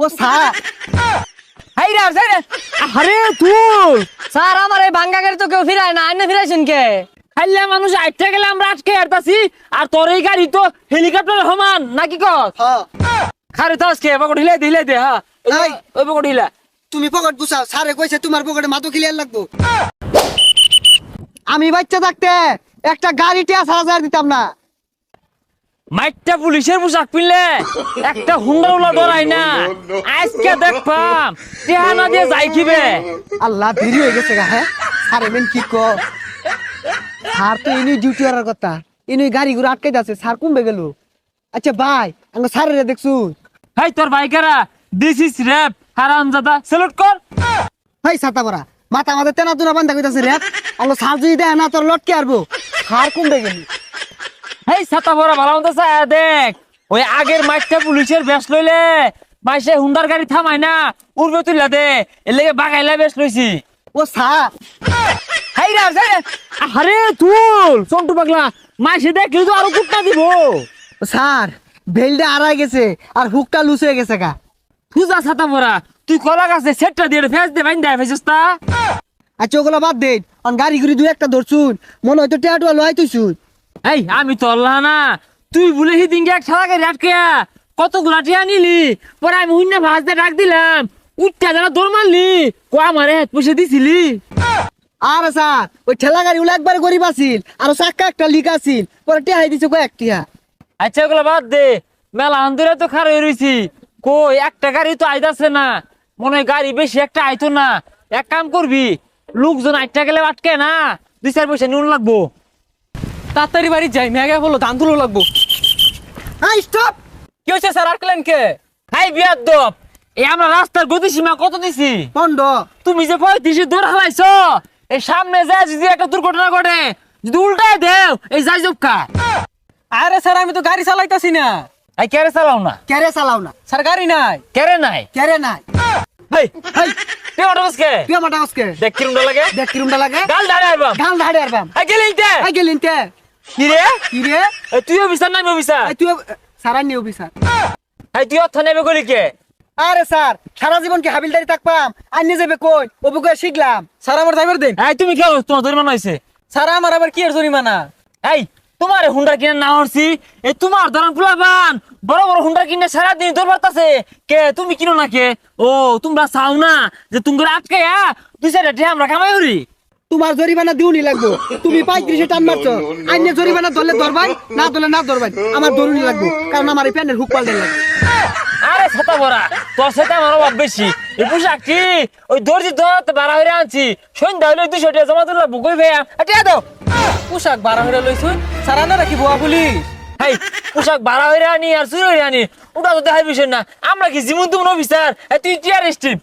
ও sir. Hi রে hi আরে তুই স্যার আমার এই ভাঙ্গা গাড়ি তো কেউ ফিরায় না। আইনে ফিরাইছেন কে? খাইলে মানুষ গেলে আমরা আটকে হারতাছি আর তোর এই গাড়ি তো হেলিকপ্টার সমান নাকি কর হ্যাঁ। খারে তো আজকে বকট হিলাই দে হ্যাঁ। ওই হিলা। তুমি পকেট গুছাও। স্যারে কইছে তোমার পকেটে মাতো ক্লিয়ার লাগবো। আমি বাচ্চা থাকতে একটা গাড়ি টিয়া সারা দিতাম না। মাইটটা পুলিশের পোশাক পিনলে। একটা হুন্ডা উলা ডরাই না। আজকে দেখবাম টেহানা দিয়ে যাই কিবে। আল্লাহ দেরি হয়ে গেছে গা হ্যাঁ? স্যার এমন কি ক স্যার তো ইনি ডিউটি করার কথা। ইনি গাড়ি ঘুরে আটকে যাচ্ছে স্যার কমবে গেল। আচ্ছা ভাই আমি স্যারের দেখছু। হাই তোর বাইকারা দিস ইজ র্যাপ হারাম জাদা সেলুট কর। হাই ছাতা পরা মাথা মাথা তেনা তুনা বান্ধা কইতাছে রে আলো স্যার যদি দেয় না তোর লটকে আরবো। স্যার কমবে গেলি। হেই ছাতা ভরা ভালো মতো দেখ। ওই আগের মাইটটা পুলিশের বেশ লইলে মাইসে হুন্ডার গাড়ি থামাই না উড়বে তুইলা দে এর লেগে বাগাইলা বেশ লইছি। ও স্যার হাই রে আরে তুল সন্টু পাগলা মাইসে দেখলি তো আরও কুটনা দিব। স্যার বেলটা আড়াই গেছে আর হুকটা লুজ হয়ে গেছে গা। পূজা ছাতা ভরা তুই কলা গাছে সেটটা দিয়ে ফেস দে বাইন দেয় ফেসিস তা। আচ্ছা ওগুলো বাদ দে অন গাড়ি ঘুরি দুই একটা ধরছুন মনে হয়তো টেয়াটুয়া লয় তুইছুন এই আমি তো আল্লাহ না। তুই বলে সেদিনকে এক সারা গাড়ি আটকে কতগুলা টিয়া নিলি? পরে আমি উন্না ভাজ দিয়ে ডাক দিলাম উঠতে যারা দৌড় মারলি কো আমারে হাত পয়সা দিছিলি? আর স্যার ওই ঠেলা গাড়ি গুলো একবার গরিব আছিল আর চাক্কা একটা লিক আছিল পরে টেহাই দিছে টিয়া। আচ্ছা ওগুলো বাদ দে মেলা আন্দোলন তো খারাপ রয়েছি কই একটা গাড়ি তো আইতাছে না মনে হয় গাড়ি বেশি একটা আইতো না। এক কাম করবি লোকজন আটটা গেলে আটকে না দুই চার পয়সা নুন লাগবো। তাড়াতাড়ি বাড়ি যাই মেঘা বলো ধান তুলো লাগবো স্টপ কি হচ্ছে স্যার আটকলেন কে? হাই বিয়ার দপ এই আমরা রাস্তার গতিসীমা কত দিছি? পন্ড তুমি যে পঁয়ত্রিশে দৌড় হালাইছো এই সামনে যায় যদি একটা দুর্ঘটনা ঘটে যদি উল্টায় দেও এই যাই জবকা আরে স্যার আমি তো গাড়ি চালাইতাছি না। এই কেরে চালাও না। কেরে চালাও না। স্যার গাড়ি নাই। কেরে নাই কেরে নাই। হেই হাই তুই অটো বসকে তুই দেখ কিরম লাগে? দেখ কিরমটা লাগে? গাল দাঁড়ে আরবাম। গাল ধাড়ে আরবাম। আই গেলিন তে কি রে? কি তুইও বিচার নাই বিচার এই তুই এই অর্থ নেবে গলি কে? আরে স্যার সারা জীবন কি হাবিলদারি থাকবাম? আর নিয়ে যাবে কই? অভিজ্ঞ শিখলাম। স্যার আমার ড্রাইভার দেন। এই তুমি কেউ তোমার জরিমানা হয়েছে স্যার আমার আবার কি এর জরিমানা? এই তোমার হুন্ডা কিনে না হরছি এই তোমার ধরন ফুলাবান বড় বড় হুন্ডা কিনে সারাদিন দরবার আছে কে তুমি কিনো না কে? ও তোমরা চাও না যে তুমি আটকায়া দুই চারটা আমরা কামাই হরি তোমার জরিমানা দিউনি লাগবো। তুমি পঁয়ত্রিশে টান মারছো। আইনে জরিমানা ধরলে ধরবাই না ধরলে না ধরবাই। আমার দরুনি লাগবো কারণ আমার এই প্যান্টের হুক পাল্টে লাগবে। আরে বেশি। পোশাক কি? ওই দর্জি বাড়া হইরে আনছি। জমা ভাইয়া আটিয়া দাও। পোশাক বারা হইরে সারা না রাখি বুয়া বলি হাই, পোশাক বাড়া হইরে আনি আর চুরি হইরে আনি। ওটা তো দেখাই বিষয় না। আমরা কি জীবন তুমি অফিসার? তুই টিয়ার স্ট্রিপ।